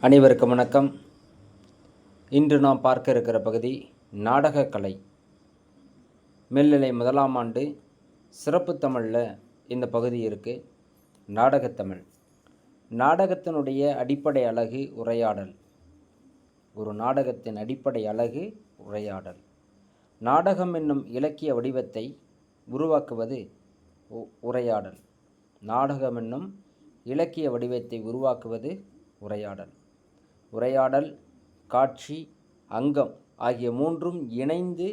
அனைவருக்கும் வணக்கம். இன்று நாம் பார்க்க இருக்கிற பகுதி நாடகக்கலை. மேல்நிலை முதலாம் ஆண்டு சிறப்பு தமிழில் இந்த பகுதி இருக்குது நாடகத்தமிழ் நாடகத்தினுடைய அடிப்படை அழகு உரையாடல். ஒரு நாடகத்தின் அடிப்படை அழகு உரையாடல். நாடகம் என்னும் இலக்கிய வடிவத்தை உருவாக்குவது உ- உரையாடல். நாடகம் என்னும் இலக்கிய வடிவத்தை உருவாக்குவது உரையாடல். உரையாடல் காட்சி அங்கம் ஆகிய மூன்றும் இணைந்து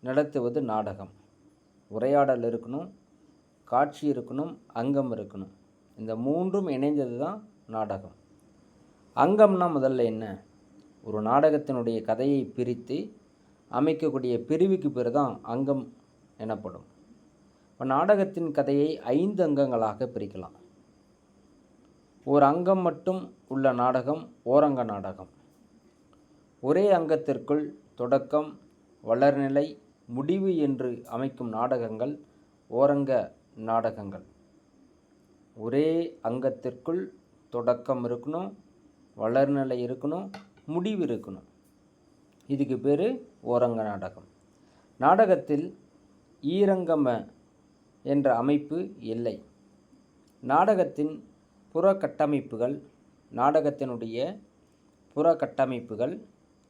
நடத்துவது நாடகம். உரையாடல் இருக்கணும் காட்சி இருக்கணும் அங்கம் இருக்கணும். இந்த மூன்றும் இணைந்தது தான் நாடகம். அங்கம்னா முதல்ல என்ன? ஒரு நாடகத்தினுடைய கதையை பிரித்து அமைக்கக்கூடிய பிரிவுக்கு பேர் தான் அங்கம் எனப்படும். இப்போ நாடகத்தின் கதையை ஐந்து அங்கங்களாக பிரிக்கலாம். ஒரு அங்கம் மட்டும் உள்ள நாடகம் ஓரங்க நாடகம். ஒரே அங்கத்திற்குள் தொடக்கம் வளர்நிலை முடிவு என்று அமைக்கும் நாடகங்கள் ஓரங்க நாடகங்கள். ஒரே அங்கத்திற்குள் தொடக்கம் இருக்கணும் வளர்நிலை இருக்கணும் முடிவு இருக்கணும். இதுக்கு பேர் ஓரங்க நாடகம். நாடகத்தில் ஈரங்கம என்ற அமைப்பு இல்லை. நாடகத்தின் புற கட்டமைப்புகள் நாடகத்தினுடைய புற கட்டமைப்புகள்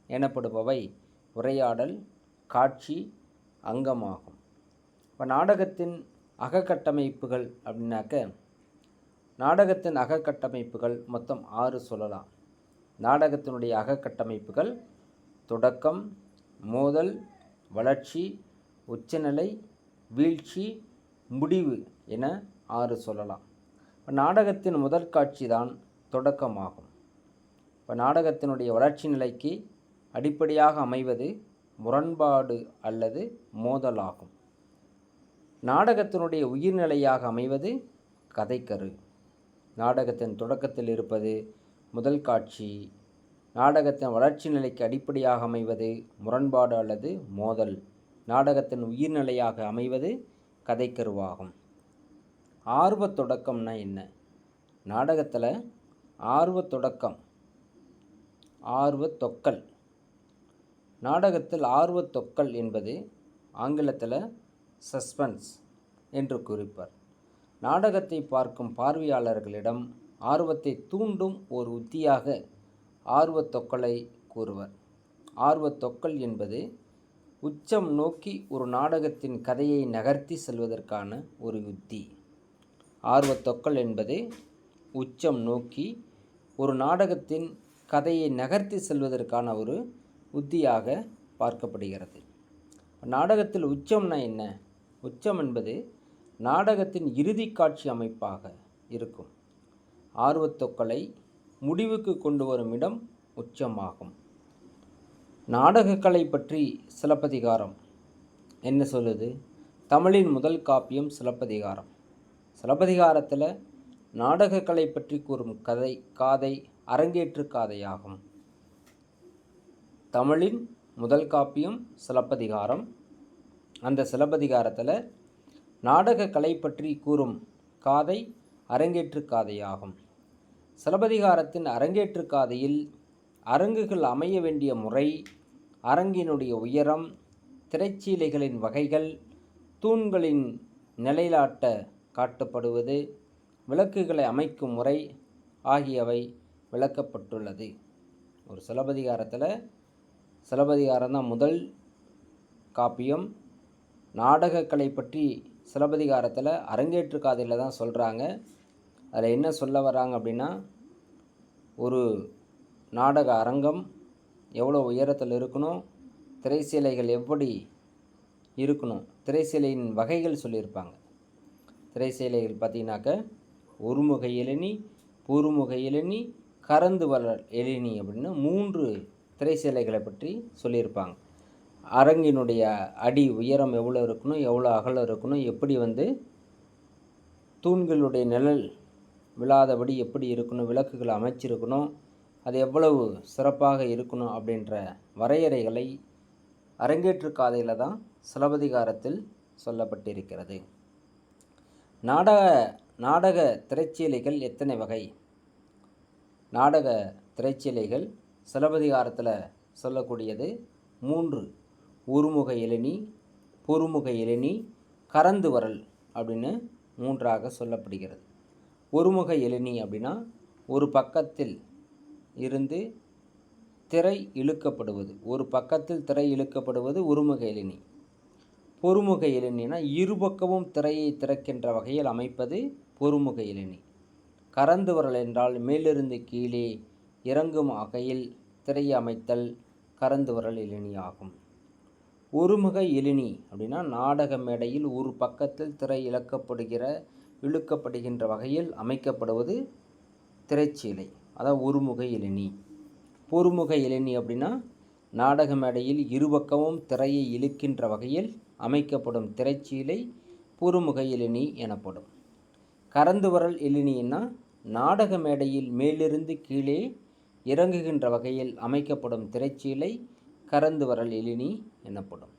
எனப்படுபவை உரையாடல் காட்சி அங்கமாகும். இப்போ நாடகத்தின் அகக்கட்டமைப்புகள் அப்படின்னாக்க நாடகத்தின் அகக்கட்டமைப்புகள் மொத்தம் ஆறு சொல்லலாம். நாடகத்தினுடைய அகக்கட்டமைப்புகள் தொடக்கம் மோதல் வளர்ச்சி உச்சநிலை வீழ்ச்சி முடிவு என ஆறு சொல்லலாம். நாடகத்தின் முதல் காட்சி தான் தொடக்கமாகும். இப்போ நாடகத்தினுடைய வளர்ச்சி நிலைக்கு அடிப்படையாக அமைவது முரண்பாடு அல்லது மோதலாகும். நாடகத்தினுடைய உயிர்நிலையாக அமைவது கதைக்கரு. நாடகத்தின் தொடக்கத்தில் இருப்பது முதல் காட்சி. நாடகத்தின் வளர்ச்சி நிலைக்கு அடிப்படையாக அமைவது முரண்பாடு அல்லது மோதல். நாடகத்தின் உயிர்நிலையாக அமைவது கதைக்கருவாகும். ஆர்வ தொடக்கம்னா என்ன? நாடகத்தில் ஆர்வ தொடக்கம் ஆர்வ தொக்கல் நாடகத்தில் ஆர்வ தொக்கல் என்பது ஆங்கிலத்தில் சஸ்பென்ஸ் என்று குறிப்பர். நாடகத்தை பார்க்கும் பார்வையாளர்களிடம் ஆர்வத்தை தூண்டும் ஒரு உத்தியாக ஆர்வத் தொக்கலை கூறுவர். ஆர்வத் தொக்கல் என்பது உச்சம் நோக்கி ஒரு நாடகத்தின் கதையை நகர்த்தி செல்வதற்கான ஒரு உத்தி. ஆர்வத்தொக்கல் என்பது உச்சம் நோக்கி ஒரு நாடகத்தின் கதையை நகர்த்தி செல்வதற்கான ஒரு உத்தியாக பார்க்கப்படுகிறது. நாடகத்தில் உச்சம்னா என்ன? உச்சம் என்பது நாடகத்தின் இறுதி காட்சி அமைப்பாக இருக்கும். ஆர்வத்தொக்களை முடிவுக்கு கொண்டு வரும் இடம் உச்சமாகும். நாடகக்கலை பற்றி சிலப்பதிகாரம். என்ன சொல்லுது? தமிழின் முதல் காப்பியம் சிலப்பதிகாரம். சிலப்பதிகாரத்தில் நாடகக்கலை பற்றி கூறும் கதை காதை அரங்கேற்று காதையாகும். தமிழின் முதல் காப்பியம் சிலப்பதிகாரம். அந்த சிலப்பதிகாரத்தில் நாடகக்கலை பற்றி கூறும் காதை அரங்கேற்று காதையாகும். சிலப்பதிகாரத்தின் அரங்கேற்று காதையில் அரங்குகள் அமைய வேண்டிய முறை அரங்கினுடைய உயரம் திரைச்சீலைகளின் வகைகள் தூண்களின் நிலையிலாட்ட காட்டப்படுவது விளக்குகளை அமைக்கும் முறை ஆகியவை விளக்கப்பட்டுள்ளது. ஒரு சிலப்பதிகாரத்தில் சிலப்பதிகாரம் தான் முதல் காப்பியம். நாடகக்கலை பற்றி சிலப்பதிகாரத்தில் அரங்கேற்று காதையில் தான் சொல்கிறாங்க அதில் என்ன சொல்ல வராங்க அப்படின்னா ஒரு நாடக அரங்கம் எவ்வளோ உயரத்தில் இருக்கணும் திரைசீலைகள் எப்படி இருக்கணும் திரைசீலையின் வகைகள் சொல்லியிருப்பாங்க. திரைச்சீலைகள் பார்த்தீங்கன்னாக்க ஒருமுக எழினி பூர்முக எழினி கறந்து வளர் எழினி அப்படின்னு மூன்று திரைச்சீலைகளை பற்றி சொல்லியிருப்பாங்க. அரங்கினுடைய அடி உயரம் எவ்வளோ இருக்கணும் எவ்வளோ அகலம் இருக்கணும் எப்படி வந்து தூண்களுடைய நிழல் விழாதபடி எப்படி இருக்கணும் விளக்குகள் அமைச்சிருக்கணும் அது எவ்வளவு சிறப்பாக இருக்கணும் அப்படின்ற வரையறைகளை அரங்கேற்று காதையில் தான் சிலப்பதிகாரத்தில் சொல்லப்பட்டிருக்கிறது. நாடக நாடக திரைச்சீலைகள் எத்தனை வகை? நாடக திரைச்சீலைகள் சிலப்பதிகாரத்தில் சொல்லக்கூடியது மூன்று. உருமுக இளநி பொறுமுக இளநி கறந்து வரல் அப்படின்னு மூன்றாக சொல்லப்படுகிறது. ஒருமுக இளநி அப்படின்னா ஒரு பக்கத்தில் இருந்து திரை இழுக்கப்படுவது. ஒரு பக்கத்தில் திரை இழுக்கப்படுவது ஒருமுக இளநி. பொறுமுக எழினினா இருபக்கமும் திரையை திறக்கின்ற வகையில் அமைப்பது பொறுமுக எழினி கறந்து வரல் என்றால் மேலிருந்து கீழே இறங்கும் வகையில் திரையை அமைத்தல் கறந்து வரல் எழினி ஆகும். ஒருமுக எழினி அப்படின்னா நாடக மேடையில் ஒரு பக்கத்தில் திரை இழக்கப்படுகிற இழுக்கப்படுகின்ற வகையில் அமைக்கப்படுவது திரைச்சீலை. அதான் ஒருமுக எழினி பொறுமுக எழினி அப்படின்னா நாடக மேடையில் இருபக்கமும் திரையை இழுக்கின்ற வகையில் அமைக்கப்படும் திரைச்சீலை புறுமுக எழினி எனப்படும். கறந்து வரல் எழினின்னா நாடக மேடையில் மேலிருந்து கீழே இறங்குகின்ற வகையில் அமைக்கப்படும் திரைச்சீலை கறந்து வரல் எழினி எனப்படும்.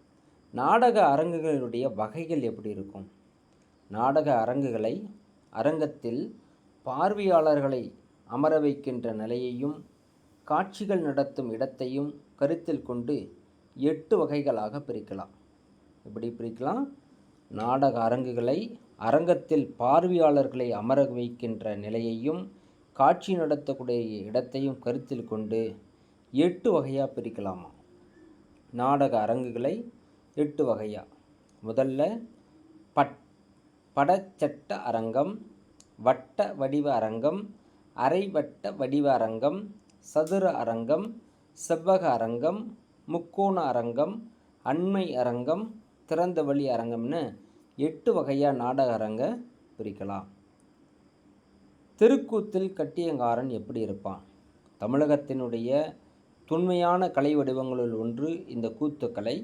நாடக அரங்குகளுடைய வகைகள் எப்படி இருக்கும்? நாடக அரங்குகளை அரங்கத்தில் பார்வையாளர்களை அமர வைக்கின்ற நிலையையும் காட்சிகள் நடத்தும் இடத்தையும் கருத்தில் கொண்டு எட்டு வகைகளாக பிரிக்கலாம். எப்படி பிரிக்கலாம்? நாடக அரங்குகளை அரங்கத்தில் பார்வையாளர்களை அமர வைக்கின்ற நிலையையும் காட்சி நடத்தக்கூடிய இடத்தையும் கருத்தில் கொண்டு எட்டு வகையாக பிரிக்கலாமா? நாடக அரங்குகளை எட்டு வகையாக முதல்ல பட் படச்சட்ட அரங்கம் வட்ட வடிவ அரங்கம் அரைவட்ட வடிவ அரங்கம் சதுர அரங்கம் செவ்வக அரங்கம் முக்கோண அரங்கம் அண்மை அரங்கம் திறந்த வழி அரங்கம்னு எட்டு வகையாக நாடக அரங்க பிரிக்கலாம். திருக்கூத்தில் கட்டியங்காரன் எப்படி இருப்பான்? தமிழகத்தினுடைய தொன்மையான கலை வடிவங்களுள் ஒன்று இந்த கூத்துக்கலை.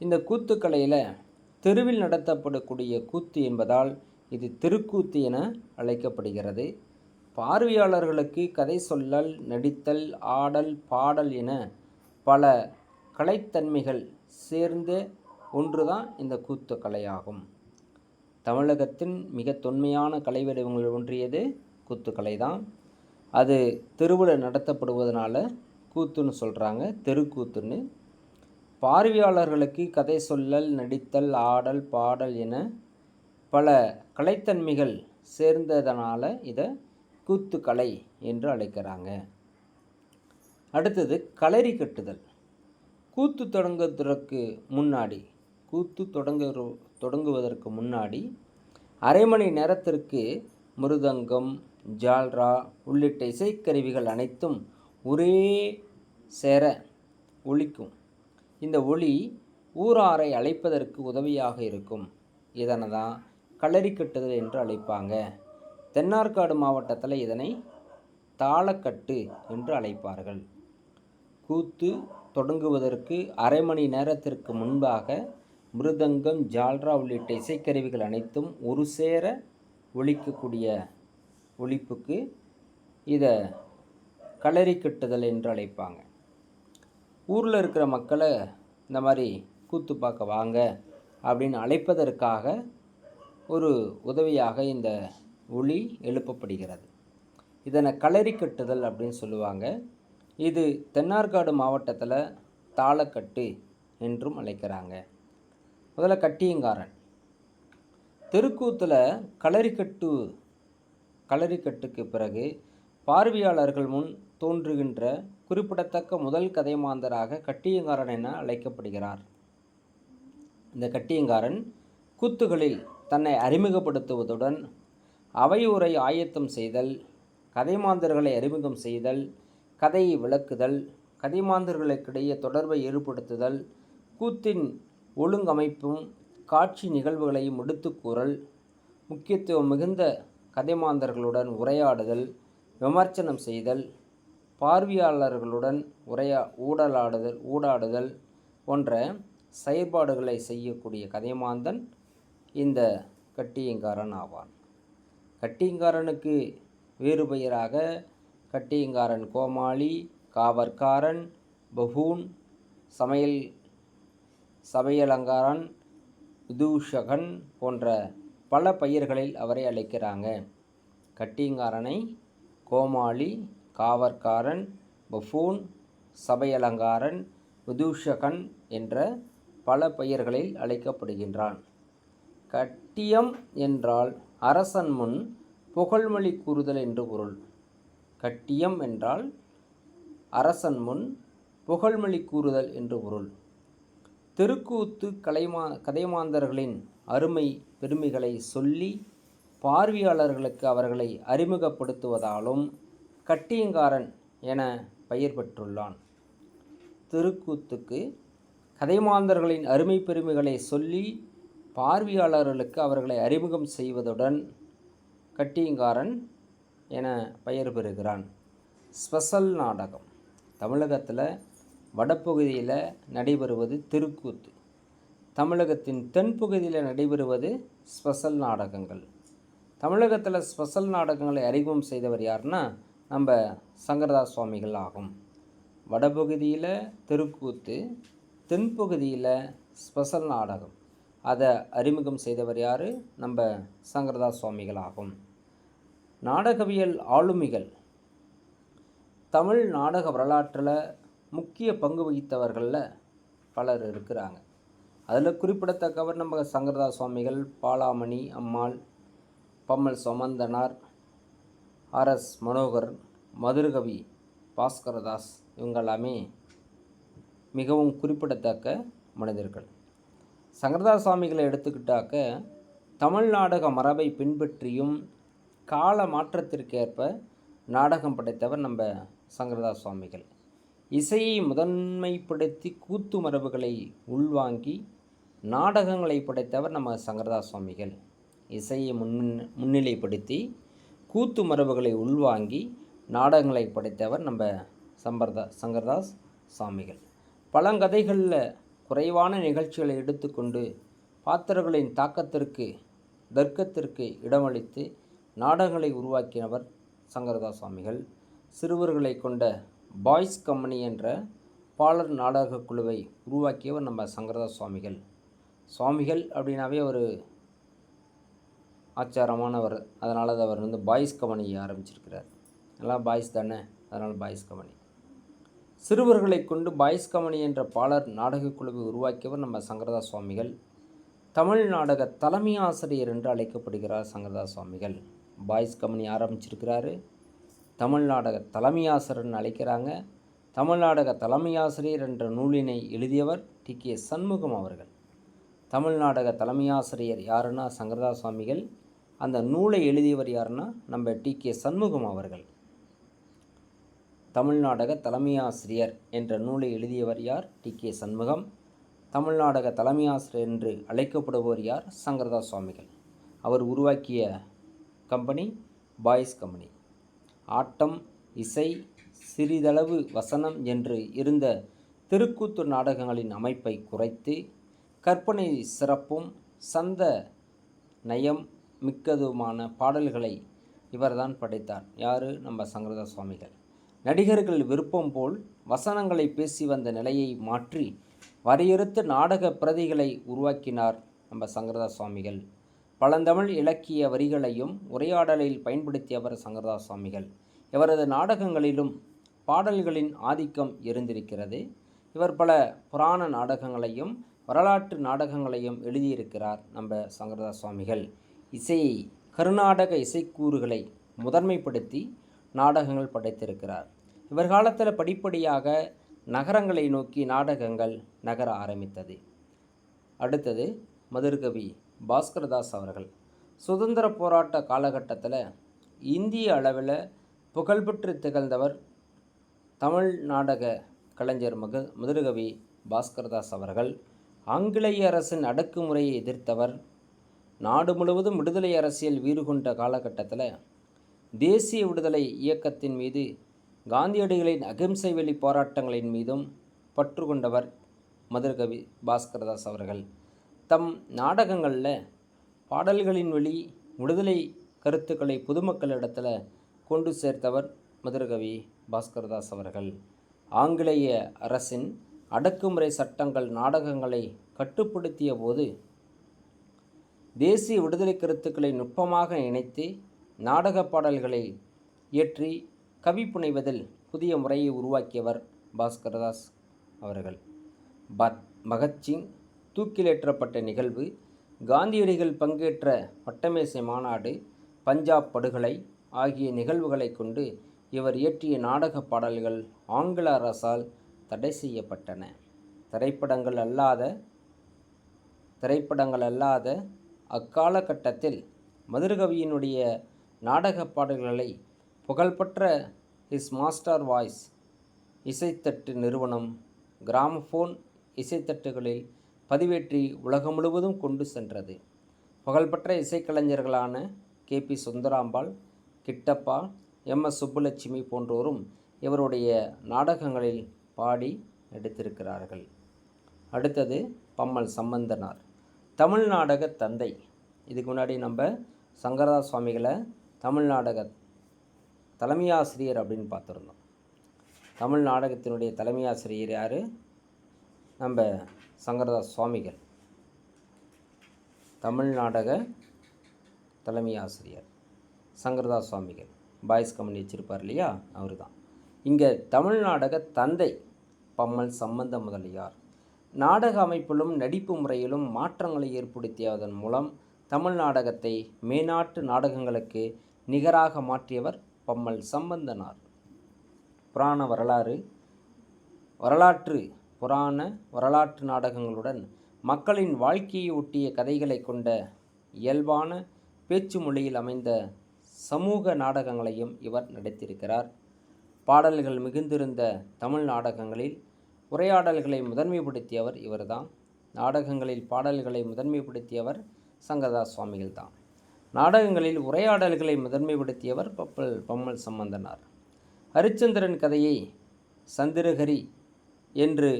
இந்த கூத்துக்கலையில் தெருவில் நடத்தப்படக்கூடிய கூத்து என்பதால் இது திருக்கூத்து என அழைக்கப்படுகிறது. பார்வையாளர்களுக்கு கதை சொல்லல் நடித்தல் ஆடல் பாடல் என பல கலைத்தன்மைகள் சேர்ந்த ஒன்று தான் இந்த கூத்து கலையாகும். தமிழகத்தின் மிக தொன்மையான கலை வடிவங்கள் ஒன்றியது கூத்துக்கலை தான் அது தெருவில் நடத்தப்படுவதனால கூத்துன்னு சொல்கிறாங்க தெருக்கூத்துன்னு. பார்வையாளர்களுக்கு கதை சொல்லல் நடித்தல் ஆடல் பாடல் என பல கலைத்தன்மைகள் சேர்ந்ததனால் இதை கூத்துக்கலை என்று அழைக்கிறாங்க. அடுத்தது களரி கட்டுதல். கூத்து தொடங்குவதற்கு முன்னாடி கூத்து தொடங்குற தொடங்குவதற்கு முன்னாடி அரை மணி நேரத்திற்கு மிருதங்கம் ஜால்ரா உள்ளிட்ட இசைக்கருவிகள் அனைத்தும் ஒரே சேர ஒழிக்கும் இந்த ஒளி ஊராரை அழைப்பதற்கு உதவியாக இருக்கும். இதனை தான் களரி கட்டுதல் என்று அழைப்பாங்க. தென்னார்காடு மாவட்டத்தில் இதனை தாளக்கட்டு என்று அழைப்பார்கள். கூத்து தொடங்குவதற்கு அரை மணி நேரத்திற்கு முன்பாக மிருதங்கம் ஜால்ரா உள்ளிட்ட இசைக்கருவிகள் அனைத்தும் ஒரு சேர ஒழிக்கக்கூடிய ஒழிப்புக்கு இதை களரி கட்டுதல் என்று அழைப்பாங்க. ஊரில் இருக்கிற மக்களை இந்த மாதிரி கூத்து பார்க்க வாங்க அப்படின்னு அழைப்பதற்காக ஒரு உதவியாக இந்த ஒளி எழுப்பப்படுகிறது. இதனை களரி கட்டுதல் அப்படின்னு சொல்லுவாங்க. இது தென்னார்காடு மாவட்டத்தில் தாளக்கட்டு என்றும் அழைக்கிறாங்க. முதல்ல கட்டியங்காரன். தெருக்கூத்தில் களரிக்கட்டு களரிக்கட்டுக்கு பிறகு பார்வையாளர்கள் முன் தோன்றுகின்ற குறிப்பிடத்தக்க முதல் கதைமாந்தராக கட்டியங்காரன் என அழைக்கப்படுகிறார். இந்த கட்டியங்காரன் கூத்துகளில் தன்னை அறிமுகப்படுத்துவதுடன் அவையுரை ஆயத்தம் செய்தல் கதைமாந்தர்களை அறிமுகம் செய்தல் கதையை விளக்குதல் கதைமாந்தர்களுக்கிடையே தொடர்பை ஏற்படுத்துதல் கூத்தின் ஒழுங்கமைப்பும் காட்சி நிகழ்வுகளையும் எடுத்து கூறல் முக்கியத்துவம் மிகுந்த கதைமாந்தர்களுடன் உரையாடுதல் விமர்சனம் செய்தல் பார்வையாளர்களுடன் உரையா ஊடலாடுதல் ஊடாடுதல் போன்ற செயற்பாடுகளை செய்யக்கூடிய கதைமாந்தன் இந்த கட்டியங்காரன் ஆவான். கட்டியங்காரனுக்கு வேறு பெயராக கட்டியங்காரன் கோமாளி காவற்காரன் பஹூன் சமையல் சபையலங்காரன் விதூஷகன் போன்ற பல பெயர்களில் அவரை அழைக்கிறாங்க. கட்டியங்காரனை கோமாளி காவற்காரன் பஃபூன் சபையலங்காரன் விதூஷகன் என்ற பல பெயர்களில் அழைக்கப்படுகின்றான். கட்டியம் என்றால் அரசன் முன் புகழ்மொழி கூறுதல் என்று பொருள். கட்டியம் என்றால் அரசன் முன் புகழ்மொழி கூறுதல் என்று பொருள். தெருக்கூத்து கலைமா கதைமாந்தர்களின் அருமை பெருமைகளை சொல்லி பார்வையாளர்களுக்கு அவர்களை அறிமுகப்படுத்துவதாலும் கட்டியங்காரன் என பெயர் பெற்றுள்ளான். தெருக்கூத்துக்கு கதைமாந்தர்களின் அருமை பெருமைகளை சொல்லி பார்வையாளர்களுக்கு அவர்களை அறிமுகம் செய்வதுடன் கட்டியங்காரன் என பெயர் பெறுகிறான். ஸ்பெஷல் நாடகம். தமிழகத்தில் வடபகுதியில் நடைபெறுவது தெருக்கூத்து. தமிழகத்தின் தென்பகுதியில் நடைபெறுவது ஸ்பெஷல் நாடகங்கள். தமிழகத்தில் ஸ்பெஷல் நாடகங்களை அறிமுகம் செய்தவர் யாருன்னா நம்ம சங்கரதாஸ் சுவாமிகள் ஆகும். வடபகுதியில் தெருக்கூத்து தென்பகுதியில் ஸ்பெஷல் நாடகம். அதை அறிமுகம் செய்தவர் யார்? நம்ம சங்கரதாஸ் சுவாமிகள் ஆகும். நாடகவியல் ஆளுமிகள். தமிழ் நாடக வரலாற்றில் முக்கிய பங்கு வகித்தவர்களில் பலர் இருக்கிறாங்க. அதில் குறிப்பிடத்தக்கவர் நம்ம சங்கரதாஸ் சுவாமிகள் பாலாமணி அம்மாள் பம்மல் சோமந்தனார் ஆர்எஸ் மனோகர் மதுரகவி பாஸ்கரதாஸ் இவங்க எல்லாமே மிகவும் குறிப்பிடத்தக்க மனிதர்கள். சங்கரதா சுவாமிகளை எடுத்துக்கிட்டாக்க தமிழ் நாடக மரபை பின்பற்றியும் கால மாற்றத்திற்கேற்ப நாடகம் படைத்தவர் நம்ம சங்கரதா சுவாமிகள் இசையை முதன்மைப்படுத்தி கூத்து மரபுகளை உள்வாங்கி நாடகங்களை படைத்தவர் நம்ம சங்கரதாஸ் சுவாமிகள் இசையை முன் முன்னிலைப்படுத்தி கூத்து மரபுகளை உள்வாங்கி நாடகங்களை படைத்தவர் நம்ம சம்பர்தா சங்கரதாஸ் சுவாமிகள் பழங்கதைகளில் குறைவான நிகழ்ச்சிகளை எடுத்துக்கொண்டு பாத்திரங்களின் தாக்கத்திற்கு தர்க்கத்திற்கு இடமளித்து நாடகங்களை உருவாக்கினவர் சங்கரதாஸ் சுவாமிகள் சிறுவர்களை கொண்ட பாய்ஸ் கம்பெனி என்ற பாலர் நாடக குழுவை உருவாக்கியவர் நம்ம சங்கரதாஸ் சுவாமிகள். சுவாமிகள் அப்படின்னாவே ஒரு ஆச்சாரமானவர். அதனால் அது அவர் வந்து பாய்ஸ் கம்பெனி ஆரம்பிச்சிருக்கிறார். எல்லாம் பாய்ஸ் தானே? அதனால் பாய்ஸ் கம்பெனி. சிறுவர்களை கொண்டு பாய்ஸ் கம்பெனி என்ற பாலர் நாடகக் குழுவை உருவாக்கியவர் நம்ம சங்கரதாஸ் சுவாமிகள். தமிழ் நாடக தலைமை ஆசிரியர் என்று அழைக்கப்படுகிறார் சங்கரதாஸ் சுவாமிகள். Boys company ஆரம்பிச்சிருக்கிறாரு. தமிழ்நாடக தலைமையாசிரியர்னு தலைமை ஆசிரியர்னு அழைக்கிறாங்க தமிழ்நாடக தலைமையாசிரியர் தலைமை ஆசிரியர் என்ற நூலினை எழுதியவர் டி. கே. சண்முகம் அவர்கள். தமிழ்நாடக தலைமையாசிரியர் யாருன்னா சங்கரதா சுவாமிகள் அந்த நூலை எழுதியவர் யாருன்னா நம்ம டி. கே. சண்முகம் அவர்கள். தமிழ்நாடக தலைமையாசிரியர் என்ற நூலை எழுதியவர் யார்? டி. கே. சண்முகம். தமிழ்நாடக தலைமையாசிரியர் என்று அழைக்கப்படுபவர் யார்? சங்கரதா சுவாமிகள் அவர் உருவாக்கிய கம்பெனி பாய்ஸ் கம்பெனி. ஆட்டம் இசை சிறிதளவு வசனம் என்று இருந்த திருக்கூத்து நாடகங்களின் அமைப்பை குறைத்து கற்பனை சிறப்பும் சந்த நயம் மிக்கதுமான பாடல்களை இவர்தான் படைத்தார். யாரு? நம்ம சங்கரதாஸ் சுவாமிகள் நடிகர்கள் விருப்பம் போல் வசனங்களை பேசி வந்த நிலையை மாற்றி வரையறுத்து நாடக பிரதிகளை உருவாக்கினார் நம்ம சங்கரதாஸ் சுவாமிகள் பழந்தமிழ் இலக்கிய வரிகளையும் உரையாடலில் பயன்படுத்தியவர் சங்கரதாஸ் சுவாமிகள் இவரது நாடகங்களிலும் பாடல்களின் ஆதிக்கம் இருந்திருக்கிறது. இவர் பல புராண நாடகங்களையும் வரலாற்று நாடகங்களையும் எழுதியிருக்கிறார் நம்ம சங்கரதாஸ் சுவாமிகள் இசையை கருநாடக இசைக்கூறுகளை முதன்மைப்படுத்தி நாடகங்கள் படைத்திருக்கிறார். இவர் காலத்தில் படிப்படியாக நகரங்களை நோக்கி நாடகங்கள் நகர ஆரம்பித்தது. அடுத்தது மதுர்கவி பாஸ்கரதாஸ் அவர்கள். சுதந்திர போராட்ட காலகட்டத்தில் இந்திய அளவில் புகழ்பெற்று திகழ்ந்தவர் தமிழ் நாடக கலைஞர் மகு முதுகவி பாஸ்கரதாஸ் அவர்கள். ஆங்கிலேய அரசின் அடக்குமுறையை எதிர்த்தவர். நாடு முழுவதும் விடுதலை அரசியல் வீறு கொண்ட காலகட்டத்தில் தேசிய விடுதலை இயக்கத்தின் மீது காந்தியடிகளின் அகிம்சை வெளி போராட்டங்களின் மீதும் பற்று கொண்டவர் மதுரகவி பாஸ்கரதாஸ் அவர்கள். தம் நாடகங்களில் பாடல்களின் வழி விடுதலை கருத்துக்களை பொதுமக்களிடத்தில் கொண்டு சேர்த்தவர் மதுரகவி பாஸ்கரதாஸ் அவர்கள். ஆங்கிலேய அரசின் அடக்குமுறை சட்டங்கள் நாடகங்களை கட்டுப்படுத்திய போது தேசிய விடுதலை கருத்துக்களை நுட்பமாக இணைத்து நாடக பாடல்களை இயற்றி கவி புனைவதில் புதிய முறையை உருவாக்கியவர் பாஸ்கரதாஸ் அவர்கள். பத் பகத்சிங் தூக்கிலேற்றப்பட்ட நிகழ்வு காந்தியடிகள் பங்கேற்ற வட்டமேசை மாநாடு பஞ்சாப் படுகொலை ஆகிய நிகழ்வுகளை கொண்டு இவர் இயற்றிய நாடக பாடல்கள் ஆங்கில அரசால் தடை செய்யப்பட்டன. திரைப்படங்கள் அல்லாத திரைப்படங்கள் அல்லாத அக்காலகட்டத்தில் மதுரகவியினுடைய நாடக பாடல்களை புகழ்பெற்ற ஹிஸ் மாஸ்டர் வாய்ஸ் இசைத்தட்டு நிறுவனம் கிராமஃபோன் இசைத்தட்டுகளில் பதிவேற்றி உலகம் முழுவதும் கொண்டு சென்றது. புகழ்பெற்ற இசைக்கலைஞர்களான K. B. Sundarambal Kittappa M. S. Subbulakshmi போன்றோரும் இவருடைய நாடகங்களில் பாடி நடித்திருக்கிறார்கள். அடுத்தது பம்மல் சம்பந்தனார். தமிழ் நாடக தந்தை. இதுக்கு முன்னாடி நம்ம சங்கரதா சுவாமிகளை தமிழ் நாடக தலைமையாசிரியர் அப்படின்னு பார்த்துருந்தோம். தமிழ் நாடகத்தினுடைய தலைமையாசிரியர் யார்? நம்ம சங்கரதாஸ் சுவாமிகள். தமிழ் நாடக தலைமை ஆசிரியர். சங்கரதாஸ் சுவாமிகள். பாய்ஸ் கம்பெனி வச்சுருப்பார் இல்லையா? அவர் தான் இங்கே தமிழ் நாடக தந்தை பம்மல் சம்பந்த முதலியார். நாடக அமைப்பிலும் நடிப்பு முறையிலும் மாற்றங்களை ஏற்படுத்தியதன் மூலம் தமிழ் நாடகத்தை மேநாட்டு நாடகங்களுக்கு நிகராக மாற்றியவர் பம்மல் சம்பந்தனார். புராண வரலாறு வரலாற்று புராண வரலாற்று நாடகங்களுடன் மக்களின் வாழ்க்கையை ஒட்டிய கதைகளை கொண்ட இயல்பான பேச்சு மொழியில் அமைந்த சமூக நாடகங்களையும் இவர் நடித்திருக்கிறார். பாடல்கள் மிகுந்திருந்த தமிழ் நாடகங்களில் உரையாடல்களை முதன்மைப்படுத்தியவர் இவர்தான். நாடகங்களில் பாடல்களை முதன்மைப்படுத்தியவர் சங்கதாஸ் சுவாமிகள் தான் நாடகங்களில் உரையாடல்களை முதன்மைப்படுத்தியவர் பப்பல் பம்மல் சம்பந்தனார். ஹரிச்சந்திரன் கதையை சந்திரஹரி என்று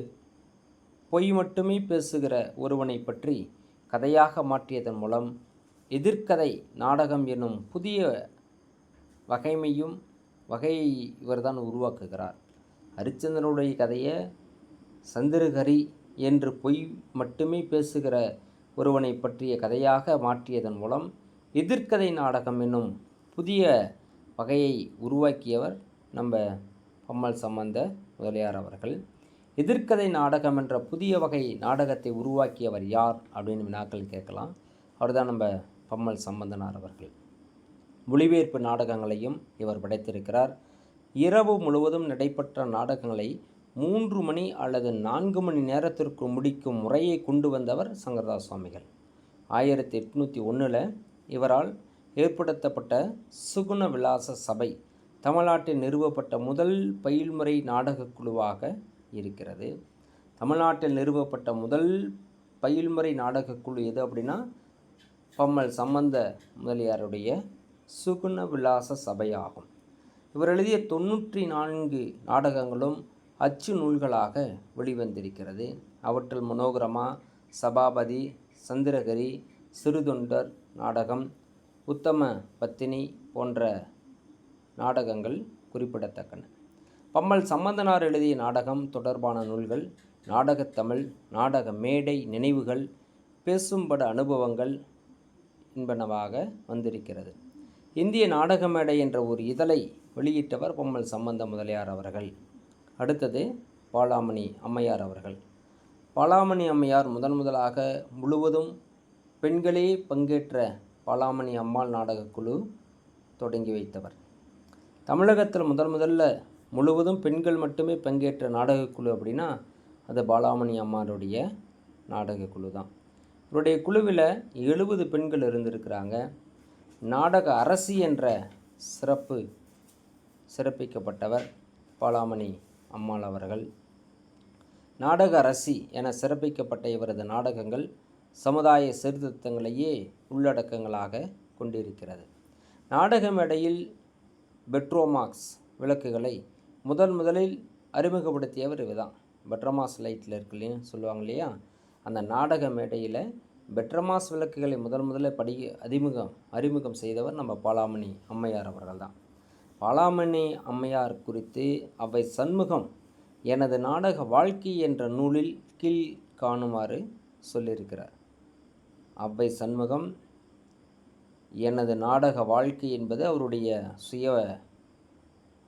பொய் மட்டுமே பேசுகிற ஒருவனை பற்றி கதையாக மாற்றியதன் மூலம் எதிர்க்கதை நாடகம் என்னும் புதிய வகைமையும் வகையை இவர்தான் உருவாக்குகிறார். ஹரிச்சந்திரனுடைய கதையை சந்திரகரி என்று பொய் மட்டுமே பேசுகிற ஒருவனை பற்றிய கதையாக மாற்றியதன் மூலம் எதிர்க்கதை நாடகம் என்னும் புதிய வகையை உருவாக்கியவர் நம்ம பம்மல் சம்பந்த முதலியார் அவர்கள். எதிர்க்கதை நாடகம் என்ற புதிய வகை நாடகத்தை உருவாக்கியவர் யார் அப்படின்னு வினாக்கள் கேட்கலாம். அவர்தான் நம்ம பம்மல் சம்பந்தனார் அவர்கள். மொழிபெயர்ப்பு நாடகங்களையும் இவர் படைத்திருக்கிறார். இரவு முழுவதும் நடைபெற்ற நாடகங்களை மூன்று மணி அல்லது நான்கு மணி நேரத்திற்கு முடிக்கும் முறையை கொண்டு வந்தவர் சங்கரதாஸ் சுவாமிகள் ஆயிரத்தி எட்நூற்றி ஒன்றில் இவரால் ஏற்படுத்தப்பட்ட சுகுண விலாச சபை தமிழ்நாட்டில் நிறுவப்பட்ட முதல் பயில்முறை நாடகக் குழுவாக இருக்கிறது. தமிழ்நாட்டில் நிறுவப்பட்ட முதல் பயில்முறை நாடகக் குழு எது அப்படின்னா பம்மல் சம்பந்த முதலியாருடைய சுகுண விலாச சபையாகும். இவர் எழுதிய தொண்ணூற்றி நான்கு நாடகங்களும் அச்சு நூல்களாக வெளிவந்திருக்கிறது. அவற்றில் மனோகரமா சபாபதி சந்திரகரி சிறுதொண்டர் நாடகம் உத்தம பத்தினி போன்ற நாடகங்கள் குறிப்பிடத்தக்கன. பம்மல் சம்பந்தனார் எழுதிய நாடகம் தொடர்பான நூல்கள் நாடகத்தமிழ் நாடக மேடை நினைவுகள் பேசும்பட அனுபவங்கள் என்பனவாக வந்திருக்கிறது. இந்திய நாடக மேடை என்ற ஒரு இதழை வெளியிட்டவர் பொம்மல் சம்பந்த முதலியார் அவர்கள். அடுத்தது பாலாமணி அம்மையார் அவர்கள். பாலாமணி அம்மையார் முதன் முதலாக முழுவதும் பெண்களே பங்கேற்ற பாலாமணி அம்மாள் நாடகக்குழு தொடங்கி வைத்தவர். தமிழகத்தில் முதன் முதல்ல முழுவதும் பெண்கள் மட்டுமே பங்கேற்ற நாடகக்குழு அப்படின்னா அது பாலாமணி அம்மாருடைய நாடகக்குழு தான். இவருடைய குழுவில் எழுபது பெண்கள் இருந்திருக்கிறாங்க. நாடக அரசி என்ற சிறப்பு சிறப்பிக்கப்பட்டவர் பாலாமணி அம்மாள் அவர்கள். நாடக அரசி என சிறப்பிக்கப்பட்ட இவரது நாடகங்கள் சமுதாய சீர்திருத்தங்களையே உள்ளடக்கங்களாக கொண்டிருக்கிறது. நாடக மேடையில் பெட்ரோமாக்ஸ் விளக்குகளை முதன் முதலில் அறிமுகப்படுத்தியவர் இவர் பெட்ரமாஸ் லைட்டில் இருக்குல்லையும் சொல்லுவாங்க இல்லையா அந்த நாடக மேடையில் பெட்ரமாஸ் விளக்குகளை முதல் முதல்ல படி அறிமுகம் அறிமுகம் செய்தவர் நம்ம பாலாமணி அம்மையார் அவர்கள் தான் பாலாமணி அம்மையார் குறித்து அவை சண்முகம் எனது நாடக வாழ்க்கை என்ற நூலில் கீழ் காணுமாறு சொல்லியிருக்கிறார். அவ்வை சண்முகம் எனது நாடக வாழ்க்கை என்பது அவருடைய சுய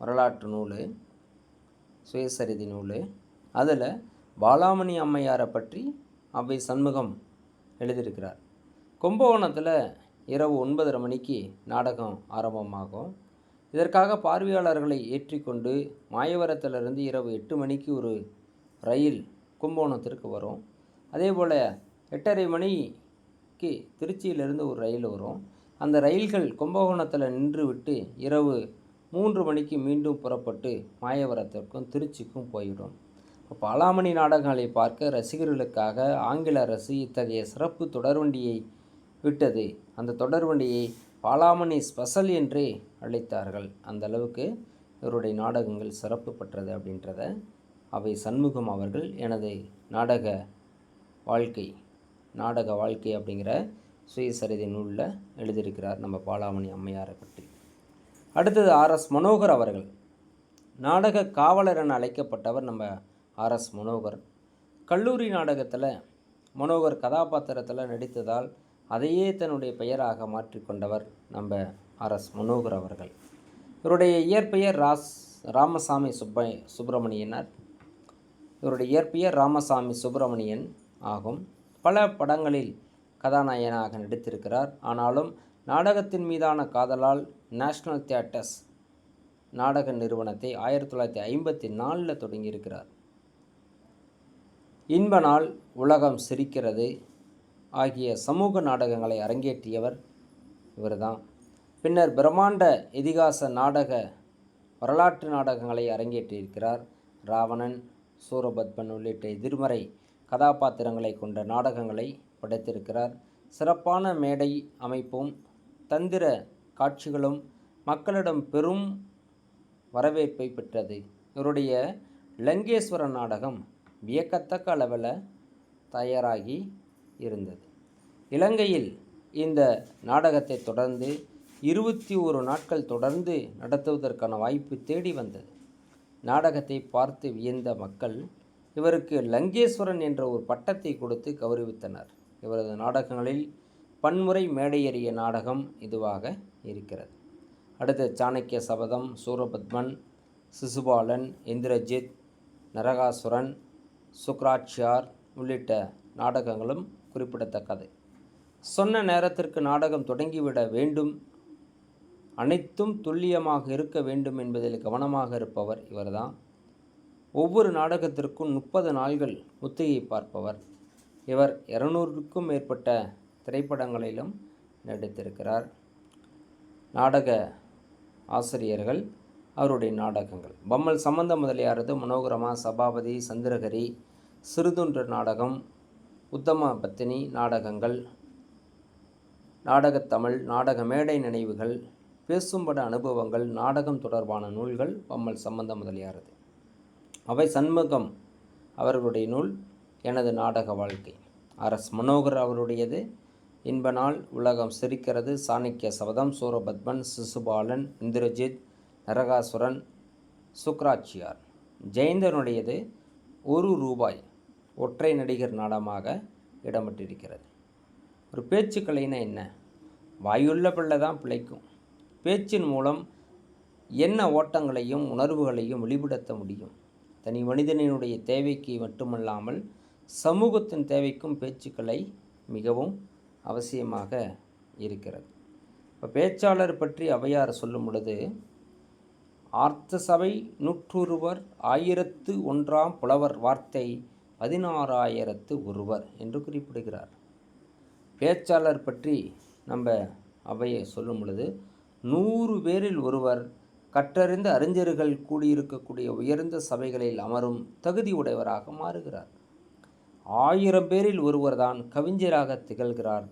வரலாற்று நூல். சுயசரிதை நூல். அதில் பாலாமணி அம்மையாரை பற்றி அவை சண்முகம் எழுதியிருக்கிறார். கும்பகோணத்தில் இரவு ஒன்பதரை மணிக்கு நாடகம் ஆரம்பமாகும். இதற்காக பார்வையாளர்களை ஏற்றிக்கொண்டு மாயவரத்திலிருந்து இரவு எட்டு மணிக்கு ஒரு ரயில் கும்பகோணத்திற்கு வரும். அதே போல் எட்டரை மணிக்கு திருச்சியிலிருந்து ஒரு ரயில் வரும். அந்த ரயில்கள் கும்பகோணத்தில் நின்று விட்டு இரவு மூன்று மணிக்கு மீண்டும் புறப்பட்டு மாயவரத்திற்கும் திருச்சிக்கும் போயிடும். இப்போ பாலாமணி நாடகங்களை பார்க்க ரசிகர்களுக்காக ஆங்கில அரசு இத்தகைய சிறப்பு தொடர்வண்டியை விட்டது. அந்த தொடர்வண்டியை பாலாமணி ஸ்பெஷல் என்றே அழைத்தார்கள். அந்த அளவுக்கு இவருடைய நாடகங்கள் சிறப்பு பெற்றது அப்படின்றத அவை சண்முகம் அவர்கள் எனது நாடக வாழ்க்கை நாடக வாழ்க்கை அப்படிங்கிற சுயசரிதை நூலில் எழுதியிருக்கிறார் நம்ம பாலாமணி அம்மையாரை பற்றி. அடுத்தது ஆர்எஸ் மனோகர் அவர்கள். நாடக காவலர் என அழைக்கப்பட்டவர் நம்ம ஆர்எஸ் மனோகர். கல்லூரி நாடகத்தில் மனோகர் கதாபாத்திரத்தில் நடித்ததால் அதையே தன்னுடைய பெயராக மாற்றிக்கொண்டவர் நம்ம ஆர்எஸ் மனோகர் அவர்கள். இவருடைய இயற்பெயர் ராஸ் ராமசாமி சுப்ப சுப்பிரமணியனர். இவருடைய இயற்பெயர் ராமசாமி சுப்பிரமணியன் ஆகும். பல படங்களில் கதாநாயகனாக நடித்திருக்கிறார். ஆனாலும் நாடகத்தின் மீதான காதலால் நேஷ்னல் தியேட்டர்ஸ் நாடக நிறுவனத்தை ஆயிரத்தி தொள்ளாயிரத்தி ஐம்பத்தி நாலில் தொடங்கியிருக்கிறார். இன்ப நாள் உலகம் சிரிக்கிறது ஆகிய சமூக நாடகங்களை அரங்கேற்றியவர் இவர்தான். பின்னர் பிரம்மாண்ட இதிகாச நாடக வரலாற்று நாடகங்களை அரங்கேற்றியிருக்கிறார் ராவணன் சூரபத்மன் உள்ளிட்ட எதிர்மறை கதாபாத்திரங்களை கொண்ட நாடகங்களை படைத்திருக்கிறார். சிறப்பான மேடை அமைப்பும் தந்திர காட்சிகளும் மக்களிடம் பெரும் வரவேற்பை பெற்றது. இவருடைய லங்கேஸ்வரன் நாடகம் வியக்கத்தக்க அளவில் தயாராகி இருந்தது. இலங்கையில் இந்த நாடகத்தை தொடர்ந்து இருபத்தி ஒரு நாட்கள் தொடர்ந்து நடத்துவதற்கான வாய்ப்பு தேடி வந்தது. நாடகத்தை பார்த்து வியந்த மக்கள் இவருக்கு லங்கேஸ்வரன் என்ற ஒரு பட்டத்தை கொடுத்து கௌரவித்தனர். இவரது நாடகங்களில் பன்முறை மேடையேறிய நாடகம் இதுவாக இருக்கிறது. அடுத்து சாணக்கிய சபதம் சூரபத்மன் சிசுபாலன் இந்திரஜித் நரகாசுரன் சுக்ராட்சியார் உள்ளிட்ட நாடகங்களும் குறிப்பிடத்தக்கது. சொன்ன நேரத்திற்கு நாடகம் தொடங்கிவிட வேண்டும். அனைத்தும் துல்லியமாக இருக்க வேண்டும் என்பதில் கவனமாக இருப்பவர் இவர்தான். ஒவ்வொரு நாடகத்திற்கும் முப்பது நாள்கள் முத்திகை பார்ப்பவர். இவர் இருநூறுக்கும் மேற்பட்ட திரைப்படங்களிலும் நடித்திருக்கிறார். நாடக ஆசிரியர்கள் அவருடைய நாடகங்கள். பம்மல் சம்பந்த முதலியாரது மனோகரமா சபாபதி சந்திரகரி சிறுதுன்ற நாடகம் உத்தம பத்தினி நாடகங்கள் நாடகத்தமிழ் நாடக மேடை நினைவுகள் பேசும்பட அனுபவங்கள் நாடகம் தொடர்பான நூல்கள் பம்மல் சம்பந்த முதலியாரது. அவை சண்முகம் அவர்களுடைய நூல் எனது நாடக வாழ்க்கை. அரஸ் மனோகர் அவருடையது இன்ப நாள் உலகம் சிரிக்கிறது. சாணக்கிய சபதம் சூரபத்மன் சிசுபாலன் இந்திரஜித் நரகாசுரன் சுக்ராச்சியார். ஜெயந்தனுடையது ஒரு ரூபாய் ஒற்றை நடிகர் நாடகமாக இடம்பெற்றிருக்கிறது. ஒரு பேச்சுக்கலைனா என்ன? வாயுள்ள பிள்ளை தான் பிழைக்கும். பேச்சின் மூலம் என்ன ஓட்டங்களையும் உணர்வுகளையும் வெளிப்படுத்த முடியும்? தனி மனிதனினுடைய தேவைக்கு மட்டுமல்லாமல் சமூகத்தின் தேவைக்கும் பேச்சுக்களை மிகவும் அவசியமாக இருக்கிறது. இப்போ பேச்சாளர் பற்றி அவையார் சொல்லும் பொழுது ஆர்த்த சபை நூற்றுருவர் ஆயிரத்து ஒன்றாம் புலவர் வார்த்தை பதினாறாயிரத்து ஒருவர் என்று குறிப்பிடுகிறார். பேச்சாளர் பற்றி நம்ம அவையை சொல்லும் பொழுது நூறு பேரில் ஒருவர் கற்றறிந்த அறிஞர்கள் கூடியிருக்கக்கூடிய உயர்ந்த சபைகளில் அமரும் தகுதி உடையவராக மாறுகிறார். ஆயிரம் பேரில் ஒருவர் தான் கவிஞராக திகழ்கிறார்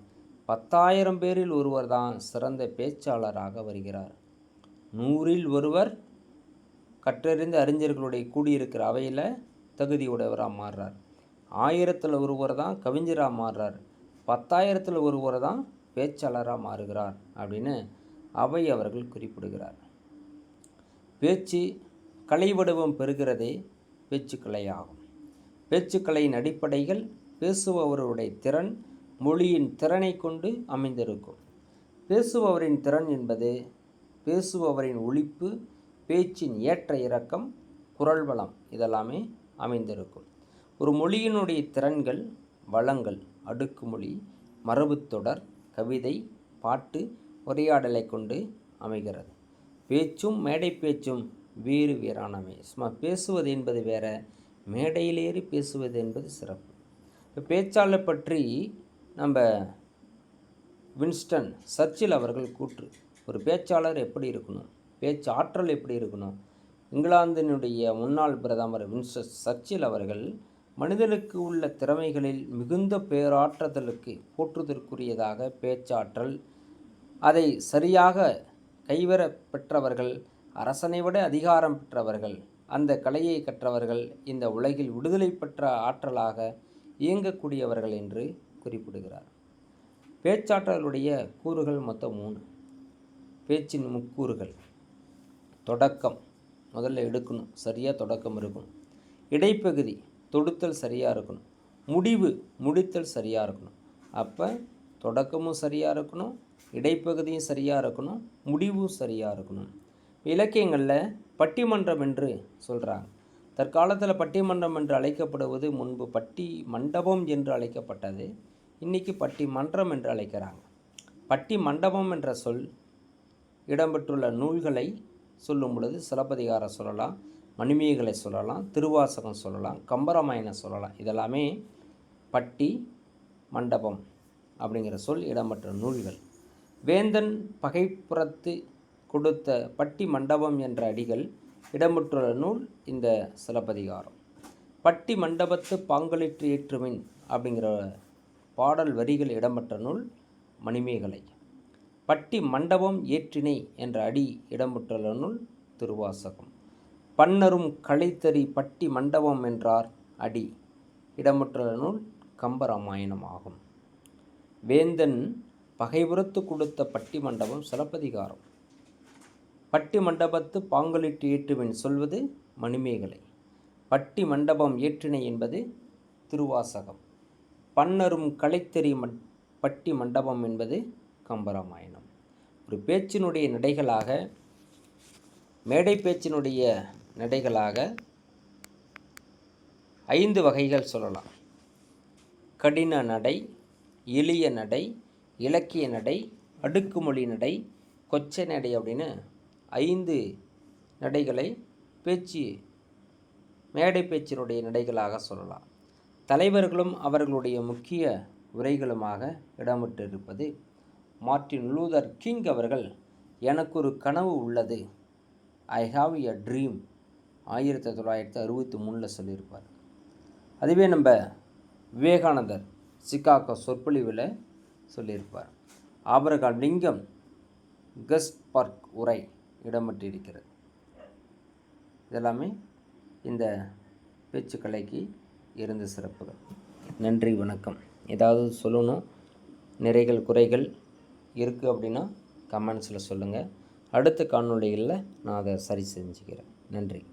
பத்தாயிரம் பேரில் ஒருவர் தான் சிறந்த பேச்சாளராக வருகிறார். நூறில் ஒருவர் கற்றறிந்த அறிஞர்களுடைய கூடியிருக்கிற அவையில் தகுதியுடையவராக மாறுறார். ஆயிரத்தில் ஒருவர் தான் கவிஞராக மாறுறார். பத்தாயிரத்தில் ஒருவர் தான் பேச்சாளராக மாறுகிறார் அப்படின்னு அவை அவர்கள் குறிப்பிடுகிறார். பேச்சு கலை வடிவம் பெறுகிறதே பேச்சுக்கலையாகும் பேச்சுக்கலையின் அடிப்படைகள் பேசுபவருடைய திறன் மொழியின் திறனை கொண்டு அமைந்திருக்கும். பேசுபவரின் திறன் என்பது பேசுபவரின் ஒழிப்பு பேச்சின் ஏற்ற இறக்கம் குரல் வளம் இதெல்லாமே அமைந்திருக்கும். ஒரு மொழியினுடைய திறன்கள் வளங்கள் அடுக்குமொழி மரபுத்தொடர் கவிதை பாட்டு உரையாடலை கொண்டு அமைகிறது. பேச்சும் மேடை பேச்சும் வேறு வேறானவை. சும்மா பேசுவது என்பது வேற மேடையிலேறி பேசுவது என்பது சிறப்பு. இப்போ பேச்சாளர் பற்றி நம்ம வின்ஸ்டன் சர்ச்சில் அவர்கள் கூற்று ஒரு பேச்சாளர் எப்படி இருக்கணும் பேச்சு ஆற்றல் எப்படி இருக்கணும்? இங்கிலாந்தினுடைய முன்னாள் பிரதமர் வின்ஸ்டன் சர்ச்சில் அவர்கள் மனிதனுக்கு உள்ள திறமைகளில் மிகுந்த பேராற்றுதலுக்கு போற்றுதற்குரியதாக பேச்சாற்றல் அதை சரியாக கைவர பெற்றவர்கள் அரசனை விட அதிகாரம் பெற்றவர்கள் அந்த கலையை கற்றவர்கள் இந்த உலகில் விடுதலை பெற்ற ஆற்றலாக இயங்கக்கூடியவர்கள் என்று குறிப்பிடுகிறார். பேச்சாற்றலுடைய கூறுகள் மொத்தம் மூணு பேச்சின் முக்கூறுகள். தொடக்கம். முதல்ல எடுக்கணும். சரியாக தொடக்கம் இருக்கணும். இடைப்பகுதி. தொடுத்தல் சரியாக இருக்கணும். முடிவு முடித்தல் சரியாக இருக்கணும். அப்போ தொடக்கமும் சரியாக இருக்கணும். இடைப்பகுதியும் சரியாக இருக்கணும். முடிவும் சரியாக இருக்கணும். இலக்கியங்களில் பட்டிமன்றம் என்று சொல்கிறாங்க தற்காலத்தில் பட்டிமன்றம் என்று அழைக்கப்படுவது முன்பு பட்டி மண்டபம் என்று அழைக்கப்பட்டது. இன்றைக்கி பட்டி மன்றம் என்று அழைக்கிறாங்க. பட்டி மண்டபம் என்ற சொல் இடம்பெற்றுள்ள நூல்களை சொல்லும் பொழுது சிலப்பதிகாரம் சொல்லலாம் மணிமேகலை சொல்லலாம் திருவாசகம் சொல்லலாம் கம்பராமாயணம் சொல்லலாம். இதெல்லாமே பட்டி மண்டபம் அப்படிங்கிற சொல் இடம்பெற்ற நூல்கள். வேந்தன் பகைப்புறத்து கொடுத்த பட்டி மண்டபம் என்ற அடிகள் இடம்பெற்றுள்ள நூல் இந்த சிலப்பதிகாரம். பட்டி மண்டபத்து பாங்களிற்று ஏற்றுமின் அப்படிங்கிற பாடல் வரிகள் இடம்பெற்ற நூல் மணிமேகலை. பட்டி மண்டபம் ஏற்றினை என்ற அடி இடம்பெற்றுள்ள நூல் திருவாசகம். பன்னரும் களைத்தறி பட்டி மண்டபம் என்றார் அடி இடம்பெற்றுள்ள நூல் கம்பராமாயணம் ஆகும். வேந்தன் பகைபுறத்து கொடுத்த பட்டி மண்டபம் சிலப்பதிகாரம். பட்டி மண்டபத்து பாங்கலிட்டு ஏற்றுவன் சொல்வது மணிமேகலை. பட்டி மண்டபம் ஏற்றினை என்பது திருவாசகம். பன்னரும் கலைத்தறி மட் பட்டி மண்டபம் என்பது கம்பராமாயணம். ஒரு பேச்சினுடைய நடைகளாக மேடை பேச்சினுடைய நடைகளாக ஐந்து வகைகள் சொல்லலாம். கடின நடை எளிய நடை இலக்கிய நடை அடுக்குமொழி நடை கொச்சை நடை அப்படின்னு ஐந்து நடைகளை பேச்சு மேடை பேச்சினுடைய நடைகளாக சொல்லலாம். தலைவர்களும் அவர்களுடைய முக்கிய உரைகளுமாக இடம்பெற்றிருப்பது மார்ட்டின் லூதர் கிங் அவர்கள் எனக்கு ஒரு கனவு உள்ளது. ஐ ஹாவ் எ ட்ரீம் ஆயிரத்தி தொள்ளாயிரத்தி அறுபத்தி மூணில் சொல்லியிருப்பார். அதுவே நம்ம விவேகானந்தர் சிக்காகோ சொற்பொழிவில் சொல்லியிருப்பார். ஆபரகால் லிங்கம் கெஸ்ட் பார்க் உரை இடம்பெற்றிருக்கிறது. இதெல்லாமே இந்த பேச்சுக்கலைக்கு இருந்த சிறப்புகள். நன்றி வணக்கம். ஏதாவது சொல்லணும்? நிறைகள் குறைகள் இருக்குது அப்படின்னா கமெண்ட்ஸில் சொல்லுங்கள் அடுத்த காணொளிகளில் நான் அதை சரி செஞ்சுக்கிறேன். நன்றி.